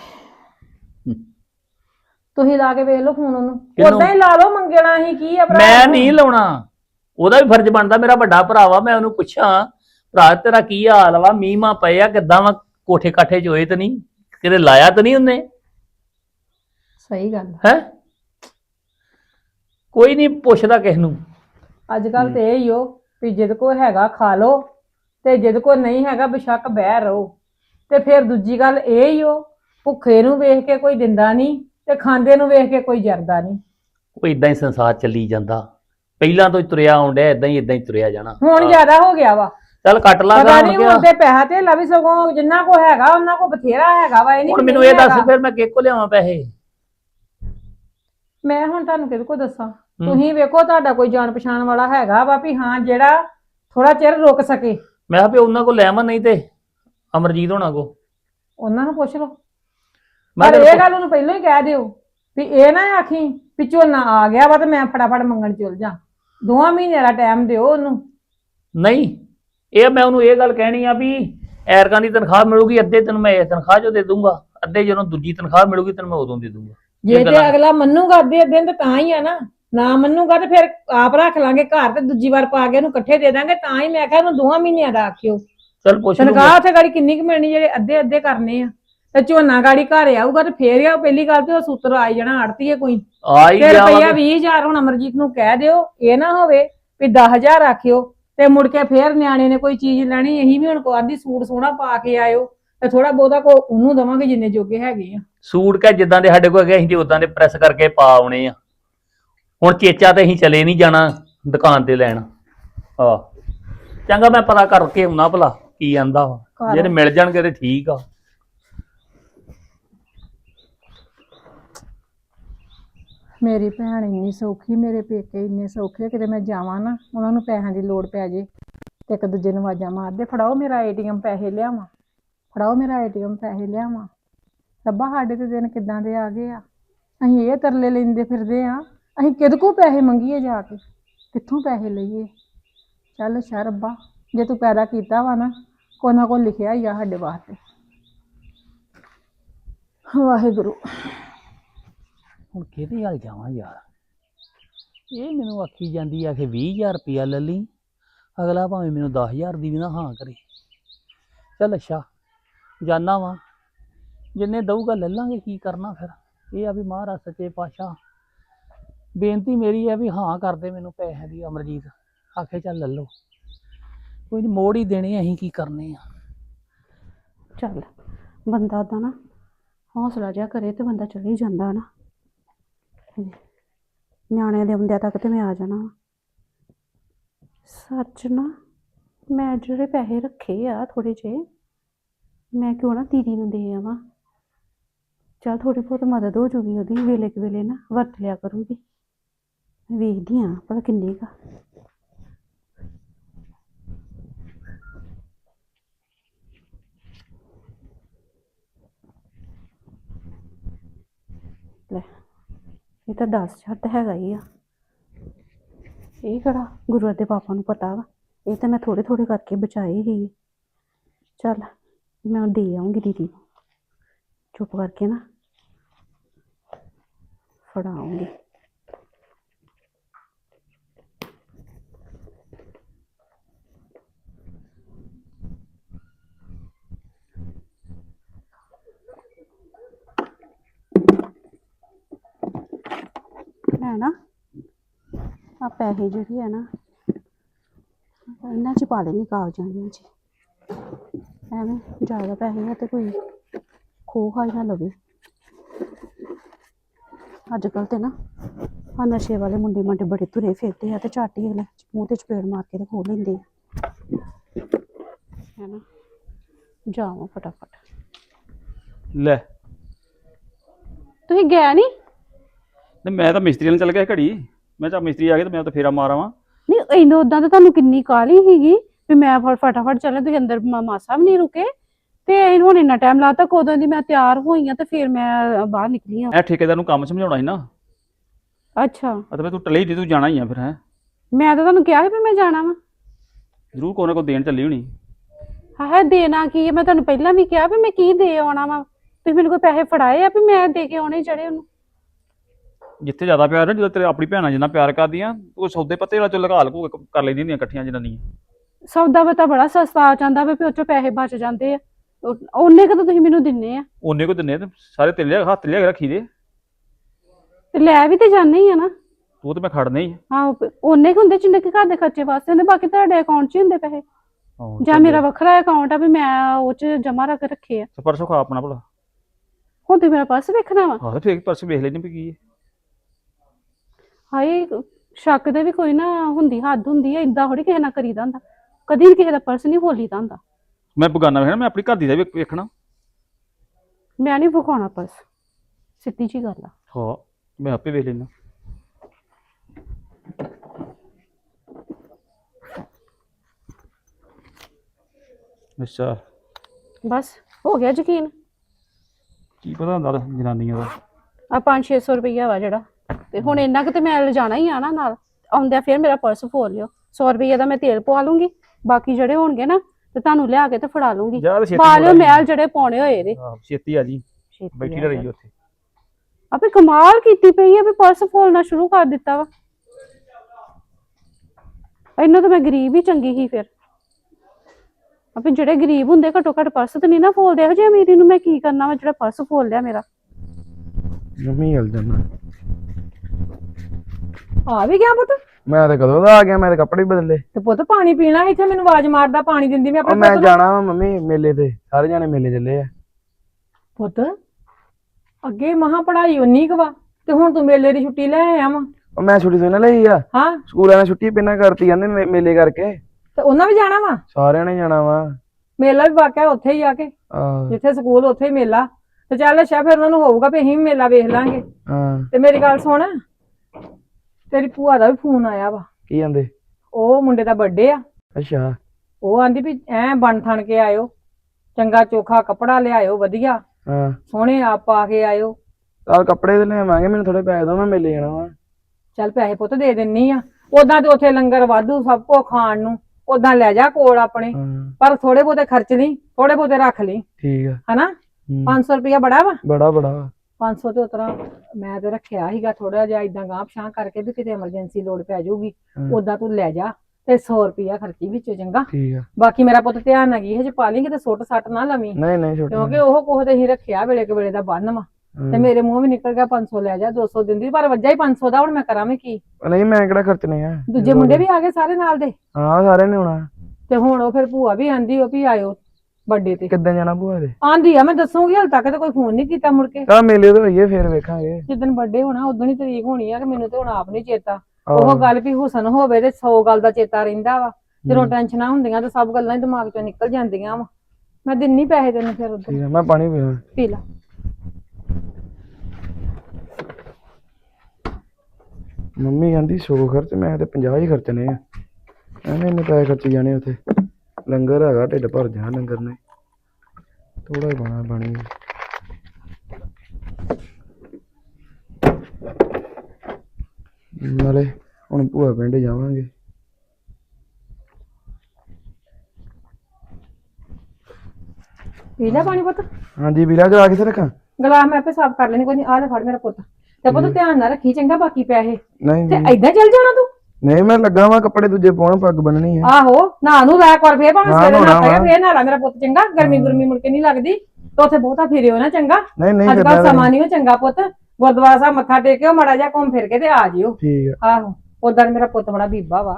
[SPEAKER 3] ਤੁਸੀਂ ਲਾ ਕੇ ਵੇਖ ਲਓ ਫੋਨ ਉਹਨੂੰ।
[SPEAKER 4] ਕਿਹਨੂੰ?
[SPEAKER 3] ਉਦਾਂ ਹੀ ਲਾ ਲਓ ਮੰਗਣਾ ਹੀ ਕੀ ਆ ਭਰਾ
[SPEAKER 4] ਮੈਂ? ਨਹੀਂ ਲਾਉਣਾ। ਉਹਦਾ ਵੀ ਫਰਜ਼ ਬਣਦਾ ਮੇਰਾ ਵੱਡਾ ਭਰਾ ਵਾ ਮੈਂ ਉਹਨੂੰ ਪੁੱਛਾਂ ਭਰਾ ਤੇਰਾ ਕੀ ਹਾਲ ਵਾ ਮੀਂਹ ਪਏ ਆ ਕਿੱਦਾਂ ਵਾ ਕੋਠੇ ਕਾਠੇ ਹੋਏ ਤੇ ਨਹੀਂ ਕਿਤੇ ਲਾਇਆ ਤਾਂ ਨਹੀਂ ਉਹਨੇ?
[SPEAKER 3] ਸਹੀ ਗੱਲ
[SPEAKER 4] ਹੈ? ਕੋਈ ਨਹੀਂ ਪੁੱਛਦਾ ਕਿਸ ਨੂੰ।
[SPEAKER 3] ਅੱਜ ਕੱਲ ਤੇ ਇਹ ਹੀ ਹੋ ਵੀ ਜਿਹਦੇ ਕੋ ਹੈਗਾ ਖਾ ਲੋ ਤੇ ਜਿਹਦੇ ਕੋ ਨਹੀਂ ਹੈਗਾ ਬੇਸ਼ੱਕ ਬਹਿ ਰਹੋ। ਤੇ ਫਿਰ ਦੂਜੀ ਗੱਲ ਇਹ ਹੀ ਹੋ ਭੁੱਖੇ ਨੂੰ ਵੇਖ ਕੇ ਕੋਈ ਦਿੰਦਾ ਨਹੀਂ ਤੇ ਖਾਂਦੇ ਨੂੰ ਵੇਖ ਕੇ ਕੋਈ ਜਰਦਾ ਨਹੀਂ।
[SPEAKER 4] ਉਹ ਇਦਾਂ ਹੀ ਸੰਸਾਰ ਚੱਲੀ ਜਾਂਦਾ। ਪਹਿਲਾਂ ਤੋਂ ਹੀ ਤੁਰਿਆ ਆਉਂਦਿਆ ਇਦਾਂ ਹੀ ਇਦਾਂ ਹੀ ਤੁਰਿਆ ਜਾਣਾ।
[SPEAKER 3] ਹੁਣ ਜ਼ਿਆਦਾ ਹੋ ਗਿਆ ਵਾ।
[SPEAKER 4] ਚੱਲ ਕੱਟ ਲਾ
[SPEAKER 3] ਪਤਾ ਨਹੀਂ ਹੁਣ ਤੇ ਪੈਸਾ ਤੇ ਵੀ ਸਗੋਂ ਜਿੰਨਾ ਕੋ ਹੈਗਾ ਉਹਨਾਂ ਕੋ ਬਥੇਰਾ ਹੈਗਾ ਵਾ ਇਹ ਨਹੀਂ
[SPEAKER 4] ਹੁਣ ਮੈਨੂੰ ਇਹ ਦੱਸ ਫਿਰ ਮੈਂ ਕਿਹ ਕੋ ਲਿਆਵਾਂ ਪੈਸੇ?
[SPEAKER 3] ਮੈਂ ਹੁਣ ਤੁਹਾਨੂੰ ਕਿਹਦੇ ਕੋ ਦੱਸਾਂ? ਤੁਸੀਂ ਵੇਖੋ ਤੁਹਾਡਾ ਕੋਈ ਜਾਣ ਪਛਾਣ ਵਾਲਾ ਹੈਗਾ ਵਾ ਵੀ ਹਾਂ ਜਿਹੜਾ ਥੋੜਾ ਚਿਰ ਰੁਕ ਸਕੇ।
[SPEAKER 4] ਮੈਂ ਕਿਹਾ ਵੀ ਉਹਨਾਂ ਕੋ ਲੈਵਾਂ ਨਹੀਂ ਤੇ ਅਮਰਜੀਤ ਹੋਣਾ ਕੋ।
[SPEAKER 3] ਉਹਨਾਂ ਨੂੰ ਪੁੱਛ ਲਓ।
[SPEAKER 4] ਮੈਂ
[SPEAKER 3] ਪਰ ਇਹ ਗੱਲ ਉਹਨੂੰ ਪਹਿਲਾਂ ਹੀ ਕਹਿ ਦਿਓ ਵੀ ਇਹ ਨਾ ਆਖੀ ਵੀ ਝੋਨਾ ਆ ਗਿਆ ਵਾ ਤੇ ਮੈਂ ਫਟਾਫਟ ਮੰਗਣ ਚਲ ਜਾ। ਦੋਵਾਂ ਮਹੀਨਿਆਂ ਦਾ ਟਾਈਮ ਦਿਓ ਉਹਨੂੰ।
[SPEAKER 4] ਨਹੀਂ ਇਹ ਮੈਂ ਉਹਨੂੰ ਇਹ ਗੱਲ ਕਹਿਣੀ ਆ ਵੀ ਐਰਕਾਂ ਦੀ ਤਨਖਾਹ ਮਿਲੂਗੀ ਅੱਧੇ ਤੈਨੂੰ ਮੈਂ ਇਸ ਤਨਖਾਹ ਚੋਂ ਦੇ ਦੂੰਗਾ ਅੱਧੇ ਜਦੋਂ ਦੂਜੀ ਤਨਖਾਹ ਮਿਲੂਗੀ ਤੈਨੂੰ ਮੈਂ ਉਦੋਂ ਦੇ ਦੂੰਗਾ।
[SPEAKER 3] ਜੇ ਤੇ
[SPEAKER 4] ਗੱਲਾਂ-
[SPEAKER 3] ਅਗਲਾ ਮੰਨੂਗਾ ਅੱਧੇ ਦਿਨ ਤੇ ਤਾਂ ਹੀ ਆ ਨਾ। ਨਾ ਮੰਨੂਗਾ ਤੇ ਫਿਰ ਆਪ ਰੱਖ ਲਾਂਗੇ ਘਰ ਤੇ ਦੂਜੀ ਵਾਰ ਪਾ ਕੇ ਉਹਨੂੰ ਇਕੱਠੇ ਦੇ ਦਾਂਗੇ ਤਾਂ ਹੀ ਮੈਂ ਕਿਹਾ ਉਹਨੂੰ ਦੋਵਾਂ ਮਹੀਨਿਆਂ ਦਾ ਆਖਿਓ।
[SPEAKER 4] ਚੱਲ ਪੁੱਛ ਲੂੰਗਾ।
[SPEAKER 3] ਤਨਖਾਹ ਉੱਥੇ ਗਾੜੀ ਕਿੰਨੀ ਕੁ ਮਿਲਣੀ ਜਿਹੜੇ ਅੱਧੇ ਅੱਧੇ ਕਰਨੇ ਆ। ਤੇ ਝੋਨਾ ਗਾੜੀ ਘਰ ਆਊਗਾ ਤੇ ਫੇਰ ਆ ਪਹਿਲੀ ਗੱਲ ਤੇ ਉਹ ਸੂਤਰ ਆਈ ਜਾਣਾ ਆੜਤੀਏ ਕੋਈ।
[SPEAKER 4] ਆ ਹੀ
[SPEAKER 3] ਤੇ
[SPEAKER 4] ਗਿਆ
[SPEAKER 3] ਰੁਪਈਆ
[SPEAKER 4] ਵਾ
[SPEAKER 3] 20000 ਹੁਣ ਅਮਰਜੀਤ ਨੂੰ ਕਹਿ ਦਿਓ ਇਹ ਨਾ ਹੋਵੇ ਵੀ 10000 ਆਖਿਓ ਤੇ ਮੁੜ ਕੇ ਫੇਰ ਨਿਆਣੇ ਨੇ ਕੋਈ ਚੀਜ਼ ਲੈਣੀ ਅਸੀਂ ਵੀ ਹੁਣ ਕੋ ਆਂਦੀ ਸੂਟ ਸੋਹਣਾ ਪਾ ਕੇ ਆਇਓ ਤੇ ਥੋੜਾ ਬਹੁਤਾ ਕੋ ਉਹਨੂੰ ਦਵਾਂਗੇ ਜਿੰਨੇ ਜੋਗੇ ਹੈਗੇ ਆ।
[SPEAKER 4] ਸੂਟ ਕਾ ਜਿੱਦਾਂ ਦੇ ਸਾਡੇ ਕੋਲ ਹੈਗੇ ਅਸੀਂ ਤੇ ਉਦਾਂ ਦੇ ਪ੍ਰੈਸ ਕਰਕੇ ਪਾ ਆਉਣੇ ਆ। ਹੁਣ ਚੇਚਾ ਤੇ ਅਸੀਂ ਚਲੇ ਨਹੀਂ ਜਾਣਾ ਦੁਕਾਨ ਤੇ ਲੈਣ। ਆ ਚੰਗਾ ਮੈਂ ਪਤਾ ਕਰਕੇ ਆਉਣਾ ਭਲਾ ਕੀ ਆਂਦਾ ਵਾ।
[SPEAKER 3] ਕਰ।
[SPEAKER 4] ਜੇ ਮਿਲ ਜਾਣਗੇ ਤੇ ਠੀਕ ਆ।
[SPEAKER 3] ਮੇਰੀ ਭੈਣ ਇੰਨੀ ਸੌਖੀ, ਮੇਰੇ ਪੇਕੇ ਇੰਨੇ ਸੌਖੇ ਕਿਤੇ ਮੈਂ ਜਾਵਾਂ ਨਾ, ਉਹਨਾਂ ਨੂੰ ਪੈਸਿਆਂ ਦੀ ਲੋੜ ਪੈ ਜੇ। ਤੇ ਇੱਕ ਦੂਜੇ ਨੂੰ ਆਵਾਜ਼ਾਂ ਮਾਰਦੇ ਫੜਾਓ ਮੇਰਾ ਏਟੀਐਮ ਪੈਸੇ ਲਿਆਵਾਂ, ਫੜਾਓ ਮੇਰਾ ਏਟੀਐਮ ਪੈਸੇ ਲਿਆਵਾਂ। ਰੱਬਾ, ਸਾਡੇ ਤੇ ਦਿਨ ਕਿੱਦਾਂ ਦੇ ਆ ਗਏ ਆ? ਅਸੀਂ ਇਹ ਤਰਲੇ ਲੈਂਦੇ ਫਿਰਦੇ ਆ, ਅਸੀਂ ਕਿਹਦੇ ਕੋ ਪੈਸੇ ਮੰਗੀਏ ਜਾ ਕੇ? ਕਿੱਥੋਂ ਪੈਸੇ ਲਈਏ? ਚੱਲ ਸ਼ਾ ਰੱਬਾ, ਜੇ ਤੂੰ ਪੈਦਾ ਕੀਤਾ ਵਾ ਨਾ ਕੋ ਨਾ ਕੋਈ ਲਿਖਿਆ ਹੀ ਆ ਸਾਡੇ ਵਾਸਤੇ। ਵਾਹਿਗੁਰੂ।
[SPEAKER 4] ਹੁਣ ਕਿਹਦੇ ਹਾਲ ਜਾਵਾਂ ਯਾਰ? ਇਹ ਮੈਨੂੰ ਆਖੀ ਜਾਂਦੀ ਆ ਕਿ 20000 ਰੁਪਇਆ ਲੈ ਲਈ, ਅਗਲਾ ਭਾਵੇਂ ਮੈਨੂੰ 10000 ਦੀ ਵੀ ਨਾ ਹਾਂ ਕਰੇ। ਚੱਲ ਅੱਛਾ, ਜਾਨਾ ਵਾਂ। ਜਿੰਨੇ ਦਊਗਾ ਲੈ ਲਾਂਗੇ, ਕੀ ਕਰਨਾ ਫਿਰ? ਇਹ ਆ ਵੀ ਮਹਾਰਾਜ ਸੱਚੇ ਪਾਤਸ਼ਾਹ, ਬੇਨਤੀ ਮੇਰੀ ਹੈ ਵੀ ਹਾਂ ਕਰਦੇ ਮੈਨੂੰ ਪੈਸੇ ਦੀ, ਅਮਰਜੀਤ। ਆਖੇ ਚੱਲ ਲੈ ਲਓ। ਕੋਈ ਨਹੀਂ ਮੋੜ ਹੀ ਦੇਣੇ ਅਸੀਂ ਕੀ ਕਰਨੇ ਆ।
[SPEAKER 1] ਚੱਲ, ਬੰਦਾ ਦਾ ਨਾ ਹੌਸਲਾ ਜਿਹਾ ਕਰੇ ਤੇ ਬੰਦਾ ਚਲੇ ਜਾਂਦਾ ਨਾ। ਨਿਆਣਿਆਂ ਦੇ ਆਉਂਦਿਆਂ ਤੱਕ ਤੇ ਮੈਂ ਆ ਜਾਣਾ। ਵਾ। ਸੱਚ ਨਾ, ਮੈਂ ਜਿਹੜੇ ਪੈਸੇ ਰੱਖੇ ਆ ਥੋੜੇ ਜਿਹੇ, ਮੈਂ ਕਿਉਂ ਨਾ ਦੀਦੀ ਨੂੰ ਦੇ ਆਵਾਂ? ਚੱਲ ਥੋੜੀ ਬਹੁਤ ਮਦਦ ਹੋ ਜੂਗੀ ਉਹਦੀ, ਵੇਲੇ ਕੁ ਵੇਲੇ ਨਾ ਵਰਤ ਲਿਆ ਕਰੂਗੀ। ਵੇਖਦੀ ਆ ਭਲਾ ਕਿੰਨੇ ਕਾ ਲੈ। ਇਹ ਤਾਂ 10000 ਤਾਂ ਹੈਗਾ ਹੀ ਆ। ਇਹ ਕਿਹੜਾ ਗੁਰੂ ਦੇ ਪਾਪਾ ਨੂੰ ਪਤਾ ਵਾ? ਇਹ ਤਾਂ ਮੈਂ ਥੋੜੇ ਥੋੜੇ ਕਰਕੇ ਬਚਾਏ ਹੀ। ਚੱਲ, ਮੈਂ ਦੇ ਆਉਂਗੀ ਦੀਦੀ ਨੂੰ। ਚੁੱਪ ਕਰਕੇ ਨਾ ਫੜਾਉਂਗੀ। ਮੈਂ ਨਾ ਆ ਪੈਸੇ ਜਿਹੜੇ ਆ ਨਾ ਇਹਨਾਂ 'ਚ ਪਾ ਲੈਣੀ ਕਾਗਜ਼ਾਂ ਦੇ 'ਚ। ਐਵੇਂ ਜ਼ਿਆਦਾ ਪੈਸੇ ਆ ਤੇ ਕੋਈ ਖੋਹ ਖਾਈ ਨਾ ਲਵੇ। ਅੱਜ ਕੱਲ ਤੇ ਨਾ ਆ ਨਸ਼ੇ ਵਾਲੇ ਮੁੰਡੇ ਮਾਂਡੇ ਬੜੇ ਤੁਰੇ ਫਿਰਦੇ ਆ ਤੇ ਝਾਟੀ ਅਗਲੇ ਮੂੰਹ ਤੇ ਚਪੇੜ ਮਾਰ ਕੇ ਤੇ ਖੋਹ ਲੈਂਦੇ ਆ। ਹੈ ਨਾ? ਜਾਵਾਂ ਫਟਾਫਟ।
[SPEAKER 2] ਲੈ।
[SPEAKER 1] ਤੁਸੀਂ ਗਿਆ ਨਹੀਂ
[SPEAKER 2] ਤੇ ਮੈਂ ਤਾਂ ਮਿਸਤਰੀ ਨਾਲ ਚੱਲ ਗਿਆ ਸੀ ਘੜੀ। ਮੈਂ ਚਾ ਮਿਸਤਰੀ ਆ ਗਿਆ ਤੇ ਮੈਂ ਤਾਂ ਫੇਰਾ ਮਾਰਾਵਾਂ
[SPEAKER 1] ਨਹੀਂ ਇਹਨੂੰ ਉਦਾਂ ਤਾਂ ਤੁਹਾਨੂੰ ਕਿੰਨੀ ਕਾਹਲੀ ਸੀਗੀ ਵੀ ਮੈਂ ਫ- ਫਟਾਫਟ ਚੱਲਾਂ ਤੁਸੀਂ ਅੰਦਰ ਮ- ਮਾਸਾ ਵੀ ਨਹੀਂ ਰੁਕੇ। ਤੇ ਇਹਨੂੰ ਹੁਣ ਇੰਨਾ ਟਾਈਮ ਲਾਤਾ ਕਦੋਂ ਦੀ ਮੈਂ ਤਿਆਰ ਹੋਈ ਆ ਤੇ ਫਿਰ ਮੈਂ ਬਾਹਰ ਨਿਕਲੀ ਆ।
[SPEAKER 2] ਇਹ ਠੇਕੇਦਾਰ ਨੂੰ ਕੰਮ ਸਮਝਾਉਣਾ ਸੀ ਨਾ।
[SPEAKER 1] ਅੱਛਾ।
[SPEAKER 2] ਆ ਤੇ ਟਲੇ ਹੀ ਤੂੰ ਜਾਣਾ ਹੀ ਆ ਫਿਰ ਹੈ।
[SPEAKER 1] ਮੈਂ ਤਾਂ ਤੁਹਾਨੂੰ ਕਿਹਾ ਸੀ ਵੀ ਮੈਂ ਜਾਣਾ ਵਾ।
[SPEAKER 2] ਜ਼ਰੂਰ ਕੋਈ ਨਾ ਕੋਈ ਦੇਣ ਚੱਲੀ ਹੋਣੀ।
[SPEAKER 1] ਹਾਂ ਦੇਣਾ ਕੀ ਹੈ ਮੈਂ ਤੁਹਾਨੂੰ ਪਹਿਲਾਂ ਵੀ ਕਿਹਾ ਵੀ ਮੈਂ ਕੀ ਦੇ ਆਉਣਾ ਵਾ। ਤੁਸੀਂ ਮੈਨੂੰ ਕੋਈ ਪੈਸੇ ਫੜਾਏ ਆ ਵੀ ਮੈਂ ਦੇ ਕੇ ਆਉਣੇ ਜਿਹੜੇ ਉਹਨੂੰ?
[SPEAKER 2] ਜਿੱਥੇ ਜ਼ਿਆਦਾ ਪਿਆਰ ਨਾ ਜਦੋਂ ਤੇਰੇ ਆਪਣੀ ਭੈਣਾਂ ਜਿੰਨਾ ਪਿਆਰ ਕਰਦੀਆਂ ਉਹ ਸੌਦੇ ਪੱਤੇ ਵਾਲਾ ਚੋਂ ਲਗਾ ਲਗੂ ਕਰ ਲੈਂਦੀਆਂ ਹੁੰਦੀਆਂ ਇਕੱਠੀਆਂ ਜਨਾਨੀਆਂ।
[SPEAKER 1] ਸੌਦਾ ਪਤਾ ਬੜਾ ਸਸਤਾ ਆ ਜਾਂਦਾ ਵਾ ਵੀ ਉਹ ਚੋਂ ਪੈਸੇ ਬਚ ਜਾਂਦੇ ਆ। ਉਹ- ਉਹਨੇ ਕਦੋਂ ਤੁਸੀਂ ਮੈਨੂੰ ਦਿੰਨੇ ਆ?
[SPEAKER 2] ਉਹਨੇ ਕੋ ਦਿੰਨੇ ਆ ਤੇ ਸਾਰੇ ਤੇਰੇ ਲਿਆ ਹੱਥ ਲਿਆ ਕੇ ਰੱਖੀ ਦੇ।
[SPEAKER 1] ਤੇ ਲੈ ਵੀ ਤੇ ਜਾਂਦੇ ਹੀ ਆ ਨਾ।
[SPEAKER 2] ਤੂੰ ਤੇ ਮੈਂ ਖੜਨੇ ਹੀ ਆ।
[SPEAKER 1] ਹਾਂ ਉਹਨੇ ਕੁ ਹੁੰਦੇ ਜਿੰਨੇ ਕਿ ਘਰ ਦੇ ਖਰਚੇ ਵਾਸਤੇ ਹੁੰਦੇ ਬਾਕੀ ਤੁਹਾਡੇ ਅਕਾਊਂਟ 'ਚ ਹੀ ਹੁੰਦੇ ਪੈਸੇ।
[SPEAKER 2] ਆਹੋ,
[SPEAKER 1] ਜਾਂ ਮੇਰਾ ਵੱਖਰਾ ਅਕਾਊਂਟ ਆ ਵੀ ਮੈਂ ਉਹ 'ਚ ਜਮਾ ਰੱਖ ਰੱਖੇ ਆ।
[SPEAKER 2] ਤੇ ਪਰਸੋਂ ਖਾ ਆਪਣਾ ਭਲਾ।
[SPEAKER 1] ਹੁਣ ਤੇ ਮੇਰਾ ਪਰਸ ਵੇਖਣਾ ਵਾ।
[SPEAKER 2] ਆਹ ਤੇ ਫੇਰ ਪਰਸ ਵੇਖ ਲੈਣੀ ਵੀ ਕੀ ਹੈ
[SPEAKER 1] ਹਾਏ ਸ਼ੱਕ ਦੇ ਵੀ ਕੋਈ ਨਾ ਹੁੰਦੀ ਹੱਦ ਹੁੰਦੀ ਹੈ ਇਦਾਂ ਥੋੜੀ ਕਿਸੇ ਨਾਲ ਕਰੀਦਾ ਹੁੰਦਾ। ਕਦੀ ਵੀ ਕਿਸੇ ਦਾ ਪਰਸ ਨਹੀਂ ਖੋਲੀਦਾ ਹੁੰਦਾ।
[SPEAKER 2] ਮੈਂ ਬਗਾਨਾ ਵੇਖਣਾ ਮੈਂ ਆਪਣੀ ਘਰ ਦੀ ਦਾ ਵੀ ਵੇਖਣਾ।
[SPEAKER 1] ਮੈਂ ਨਹੀਂ ਵਿਖਾਉਣਾ ਪਰਸ ਸਿੱਧੀ ਜੀ ਗੱਲ ਆ।
[SPEAKER 2] ਹਾਂ ਮੈਂ ਆਪੇ ਵੇਖ ਲੈਣਾ ਅੱਛਾ।
[SPEAKER 1] ਬਸ ਹੋ ਗਿਆ ਯਕੀਨ?
[SPEAKER 2] ਕੀ ਪਤਾ ਹੁੰਦਾ ਜਨਾਨੀਆਂ ਦਾ।
[SPEAKER 1] ਆ 5-600 ਰੁਪਈਆ ਵਾ ਜਿਹੜਾ। ਤੇ ਹੁਣ ਇੰਨਾ ਕੁ ਤੇ ਮੈਂ ਲਿਜਾਣਾ ਹੀ ਆ ਨਾ ਨਾਲ ਆਉਂਦਿਆਂ ਫਿਰ ਮੇਰਾ ਪਰਸ ਫੋਲ ਲਿਓ। 100 ਰੁਪਈਆ ਦਾ ਮੈਂ ਤੇਲ ਪਵਾ ਲੂੰਗੀ ਬਾਕੀ ਜਿਹੜੇ ਹੋਣਗੇ ਨਾ ਤੇ ਤੁਹਾਨੂੰ ਲਿਆ ਕੇ ਤੇ ਫੜਾ ਲੂੰਗੀ।
[SPEAKER 2] ਜਾ ਤੇ ਛੇਤੀ
[SPEAKER 1] ਪਾ ਲਿਓ। ਮੈਲ ਜਿਹੜੇ ਪਾਉਣੇ ਹੋਏ ਇਹਦੇ।
[SPEAKER 2] ਆਹ, ਛੇਤੀ ਆ ਜੀ। ਬੈਠੀ ਨਾ ਰਹੀ। ਉੱਥੇ।
[SPEAKER 1] ਆਪੇ ਕਮਾਲ ਕੀਤੀ ਪਈ ਆ ਵੀ ਪਰਸ ਫੋਲਣਾ ਸ਼ੁਰੂ ਕਰ ਦਿੱਤਾ ਵਾ। ਇਹਨਾਂ ਤਾਂ ਮੈਂ ਗਰੀਬ ਹੀ ਚੰਗੀ ਸੀ ਫਿਰ। ਆਪੇ ਜਿਹੜੇ ਗਰੀਬ ਹੁੰਦੇ ਘੱਟੋ ਘੱਟ ਪਰਸ ਤੇ ਨਹੀਂ ਨਾ ਫੋਲਦੇ। ਇਹੋ ਜਿਹੇ ਅਮੀਰੀ ਨੂੰ ਮੈਂ ਕੀ ਕਰਨਾ ਵਾ ਜਿਹੜਾ ਪਰਸ ਫੋਲ ਲਿਆ ਮੇਰਾ?
[SPEAKER 5] ਮੰਮੀ ਹਲ ਜਾਣਾ।
[SPEAKER 3] ਆ ਵੀ ਗਿਆ ਪੁੱਤ?
[SPEAKER 5] ਮੈਂ ਤਾਂ ਕਦੋਂ ਦਾ ਆ ਗਿਆ ਮੈਂ ਤਾਂ ਕੱਪੜੇ ਵੀ ਬਦਲੇ।
[SPEAKER 3] ਤੇ ਪੁੱਤ ਪਾਣੀ ਪੀਣਾ ਇੱਥੇ ਮੈਨੂੰ ਆਵਾਜ਼ ਮਾਰਦਾ ਪਾਣੀ ਦਿੰਦੀ ਮੈਂ
[SPEAKER 5] ਉਹ
[SPEAKER 3] ਆਪਣੇ
[SPEAKER 5] ਮੈਂ
[SPEAKER 3] ਪੁੱਤ ਨੂੰ।
[SPEAKER 5] ਜਾਣਾ ਵਾ ਮੰਮੀ ਮੇਲੇ ਤੇ। ਸਾਰੇ ਜਾਣੇ ਮੇਲੇ ਚੱਲੇ ਆ।
[SPEAKER 3] ਪੁੱਤ ਅੱਗੇ ਮਹਾ ਪੜ੍ਹਾਈ ਉਨੀ ਕੁ ਵਾ ਤੇ ਹੁਣ ਤੂੰ ਮੇਲੇ ਦੀ ਛੁੱਟੀ ਲੈ ਆਇਆ ਵਾ।
[SPEAKER 5] ਉਹ ਮੈਂ ਛੁੱਟੀ ਤੋਂ ਨਾ ਲਈ ਆ।
[SPEAKER 3] ਹਾਂ।
[SPEAKER 5] ਸਕੂਲਾਂ ਨੇ ਛੁੱਟੀ ਪਹਿਲਾਂ ਕਰਤੀ ਕਹਿੰਦੇ ਮੇ- ਮੇਲੇ ਕਰਕੇ।
[SPEAKER 3] ਤੇ ਉਹਨਾਂ ਵੀ ਜਾਣਾ ਵਾ?
[SPEAKER 5] ਸਾਰਿਆਂ ਨੇ ਜਾਣਾ ਵਾ।
[SPEAKER 3] ਮੇਲਾ ਵੀ ਵਾਕਿਆ ਉੱਥੇ ਹੀ ਆ ਕੇ।
[SPEAKER 5] ਆਹ,
[SPEAKER 3] ਜਿੱਥੇ ਸਕੂਲ ਉੱਥੇ ਹੀ ਮੇਲਾ। ਤੇ ਚੱਲ ਅੱਛਾ ਫਿਰ ਉਹਨਾਂ ਨੂੰ ਹੋਊਗਾ ਵੀ ਅਸੀਂ ਵੀ ਮੇਲਾ ਵੇਖ ਲਾਂਗੇ।
[SPEAKER 5] ਹਾਂ।
[SPEAKER 3] ਤੇ ਮੇਰੀ ਗੱਲ ਸੁਣ ਤੇਰੀ ਭੂਆ ਦਾ ਵੀ ਫੋਨ ਆਇਆ ਵਾ।
[SPEAKER 5] ਕੀ ਜਾਂਦੇ
[SPEAKER 3] ਉਹ ਮੁੰਡੇ ਦਾ ਬਰਥਡੇ ਆ।
[SPEAKER 5] ਅੱਛਾ।
[SPEAKER 3] ਉਹ ਆਂਦੀ ਵੀ ਐ ਬਣ ਥਣ ਕੇ ਆਇਓ। ਚੰਗਾ ਚੋਖਾ ਕੱਪੜਾ ਲਿਆਇਓ ਵਧੀਆ।
[SPEAKER 5] ਹਾਂ।
[SPEAKER 3] ਸੋਹਣੇ ਆਪ ਪਾ ਕੇ ਆਇਓ।
[SPEAKER 5] ਤਾਂ ਕੱਪੜੇ ਤੇ ਲੈਵਾਂਗੇ ਮੈਨੂੰ ਥੋੜੇ ਪੈਸੇ ਦੋ ਮੈਂ ਮੇਲੇ ਜਾਣਾ ਵਾ।
[SPEAKER 3] ਚੱਲ ਪੈਸੇ ਪੁੱਤ ਦੇ ਦਿੰਨੀ ਆ। ਉਦਾਂ ਤੇ ਉੱਥੇ ਲੰਗਰ ਵਾਧੂ ਸਭ ਕੋ ਖਾਣ ਨੂੰ। ਉਦਾਂ ਲੈ ਜਾ ਕੋਲ ਆਪਣੇ।
[SPEAKER 5] ਹਾਂ।
[SPEAKER 3] ਪਰ ਥੋੜੇ ਬਹੁਤੇ ਖਰਚ ਲਈ ਥੋੜੇ ਬਹੁਤੇ ਰੱਖ ਲਈ।
[SPEAKER 5] ਠੀਕ ਆ।
[SPEAKER 3] ਹਨਾ?
[SPEAKER 5] ਹੂੰ,
[SPEAKER 3] 500 ਰੁਪਇਆ ਬੜਾ ਵਾ।
[SPEAKER 5] ਬੜਾ ਬੜਾ। ਵਾ।
[SPEAKER 3] 500 ਤੇ ਉਤਰਾ ਮੈਂ ਤੇ ਰੱਖਿਆ ਸੀਗਾ ਥੋੜਾ ਜਿਹਾ ਇਦਾਂ ਗਾਂਹ ਪਛਾਂ ਕਰਕੇ ਵੀ ਕਿਤੇ ਐਮਰਜੈਂਸੀ ਲੋੜ ਪੈ ਜਾਊਗੀ। ਉਦਾਂ ਤੂੰ ਲੈ ਜਾ ਤੇ 100 ਰੁਪਇਆ ਖਰਚੀ ਵਿੱਚੋਂ ਚੰਗਾ।
[SPEAKER 5] ਠੀਕ ਆ।
[SPEAKER 3] ਬਾਕੀ ਮੇਰਾ ਪੁੱਤ ਧਿਆਨ ਨਾਲ ਗਈ ਹਜੇ ਪਾ ਲਈ ਕਿਤੇ ਸੁੱਟ ਸੱਟ ਨਾ ਲਵੀਂ।
[SPEAKER 5] ਨਹੀਂ ਨਹੀਂ ਛੋਟਾ
[SPEAKER 3] ਕਿਉਂਕਿ ਉਹ ਕੋਹ ਤੇ ਹੀ ਰੱਖਿਆ ਵੇਲੇ ਕੇ ਵੇਲੇ ਦਾ ਬੰਨ ਵਾ। ਤੇ ਮੇਰੇ ਮੂੰਹ ਵੀ ਨਿਕਲ ਗਿਆ 500 ਲੈ ਜਾ 200 ਦਿੰਦੀ ਪਰ ਵੱਜਾ ਹੀ 500 ਦਾ ਹੁਣ ਮੈਂ ਕਰਾਂ ਵੀ ਕੀ?
[SPEAKER 5] ਨਹੀਂ ਮੈਂ ਕਿਹੜਾ ਖਰਚਣੇ ਆ?
[SPEAKER 3] ਦੂਜੇ ਮੁੰਡੇ ਵੀ। ਆ ਗਏ ਸਾਰੇ ਨਾਲ ਦੇ?
[SPEAKER 5] ਹਾਂ ਸਾਰਿਆਂ ਨੇ ਆਉਣਾ।
[SPEAKER 3] ਤੇ ਹੁਣ ਉਹ ਫਿਰ ਭੂਆ ਵੀ ਆਂਦੀ ਉਹ ਵੀ ਆਇਓ। ਵੱਡੇ ਤੇ।
[SPEAKER 5] ਕਿੱਦਾਂ ਜਾਣਾ ਭੂਆ ਦੇ
[SPEAKER 3] ਆਂਦੀ ਆ ਮੈਂ ਦੱਸੂਗੀ ਹਾਲ ਤੱਕ ਤਾਂ ਕੋਈ ਫੋਨ ਨਹੀਂ ਕੀਤਾ ਮੁੜ ਕੇ।
[SPEAKER 5] ਤਾਂ ਮੇਲੇ ਤੇ ਹੋਈਏ ਫੇਰ ਵੇਖਾਂਗੇ।
[SPEAKER 3] ਜਿੱਦਣ ਵੱਡੇ ਹੋਣਾ ਉਦੋਂ ਹੀ ਤਰੀਕ ਹੋਣੀ ਆ ਕਿ ਮੈਨੂੰ ਤੇ ਹੁਣ ਆਪ ਨਹੀਂ ਚੇਤਾ। ਉਹ ਗੱਲ ਵੀ ਹੁਸਨ ਹੋਵੇ ਤੇ 100 ਗੱਲ ਦਾ ਚੇਤਾ ਰਹਿੰਦਾ ਵਾ। ਜਦੋਂ ਟੈਨਸ਼ਨਾਂ ਹੁੰਦੀਆਂ ਤਾਂ ਸਭ ਗੱਲਾਂ ਹੀ ਦਿਮਾਗ ਚੋਂ ਨਿਕਲ ਜਾਂਦੀਆਂ ਵਾ। ਮੈਂ ਦਿੰਨੀ ਪੈਸੇ ਤੈਨੂੰ ਫਿਰ ਉਦੋਂ।
[SPEAKER 5] ਠੀਕ ਆ ਮੈਂ ਪਾਣੀ ਪੀਣਾ
[SPEAKER 3] ਪੀ ਲਾ।
[SPEAKER 5] ਮੰਮੀ ਕਹਿੰਦੀ 100 ਖਰਚ ਮੈਂ ਤੇ 50 ਹੀ ਖਰਚਣੇ ਆ। ਐਵੇਂ ਇੰਨੇ ਪੈਸੇ ਖਰਚ ਜਾਣੇ ਉੱਥੇ। ਲੰਗਰ ਹੈਗਾ ਢਿੱਡ ਭਰ ਜਾਣਾ ਲੰਗਰ ਨੇ। ਥੋੜਾ ਹੀ ਬਣਾ ਬਣੀ। ਨਾਲੇ ਹੁਣ ਭੂਆ ਪਿੰਡ ਜਾਵਾਂਗੇ।
[SPEAKER 3] ਪੀ ਲੈ ਪਾਣੀ ਪੁੱਤ।
[SPEAKER 5] ਹਾਂਜੀ ਵੀਰਾ ਕਰਾ ਕਿੱਥੇ ਰੱਖਾਂ?
[SPEAKER 3] ਗਲਾਸ ਮੈਂ ਆਪੇ ਸਾਫ਼ ਕਰ ਲੈਣੀ ਕੋਈ ਨਹੀਂ ਆ ਲੈ ਫੜ ਮੇਰਾ ਪੁੱਤ। ਤੇ ਪੁੱਤ ਧਿਆਨ ਨਾਲ ਰੱਖੀ ਚੰਗਾ ਬਾਕੀ ਪੈਸੇ।
[SPEAKER 5] ਨਹੀਂ
[SPEAKER 3] ਤੇ ਐਦਾਂ ਚੱਲ ਜਾਣਾ ਤੂੰ?
[SPEAKER 5] ਨਹੀਂ ਮੈਂ ਲੱਗਾ ਵਾਂ ਕੱਪੜੇ ਦੂਜੇ ਪਾਉਣ ਪੱਗ ਬੰਨਣੀ ਹੈ
[SPEAKER 3] ਆਹੋ ਨਾ ਨੂੰ ਲੈ ਕਰ ਫੇਰ ਭਾਵੇਂ
[SPEAKER 5] ਹਾਂ,
[SPEAKER 3] ਸਵੇਰੇ ਨਾ
[SPEAKER 5] ਵਾ।
[SPEAKER 3] ਫੇਰ ਨਾ ਮੇਰਾ ਪੁੱਤ ਚੰਗਾ ਗਰਮੀ ਗੁਰਮੀ ਮੁੜ ਕੇ ਨਹੀਂ ਲੱਗਦੀ ਤੇ ਉੱਥੇ ਬਹੁਤਾ ਫਿਰਿਓ ਨਾ ਚੰਗਾ।
[SPEAKER 5] ਨਹੀਂ ਨਹੀਂ
[SPEAKER 3] ਅੱਜ ਕੱਲ ਸਮਾਂ ਨਹੀਂ ਚੰਗਾ ਪੁੱਤ ਗੁਰਦੁਆਰਾ ਸਾਹਿਬ ਮੱਥਾ ਟੇਕਿਓ ਮੜਾ ਜਾ ਘੁੰਮ ਫਿਰ ਕੇ ਤੇ ਆ ਜਿਓ।
[SPEAKER 5] ਠੀਕ ਆ।
[SPEAKER 3] ਆਹੋ ਉਦੋਂ ਮੇਰਾ ਪੁੱਤ ਬੜਾ ਬੀਬਾ ਵਾ।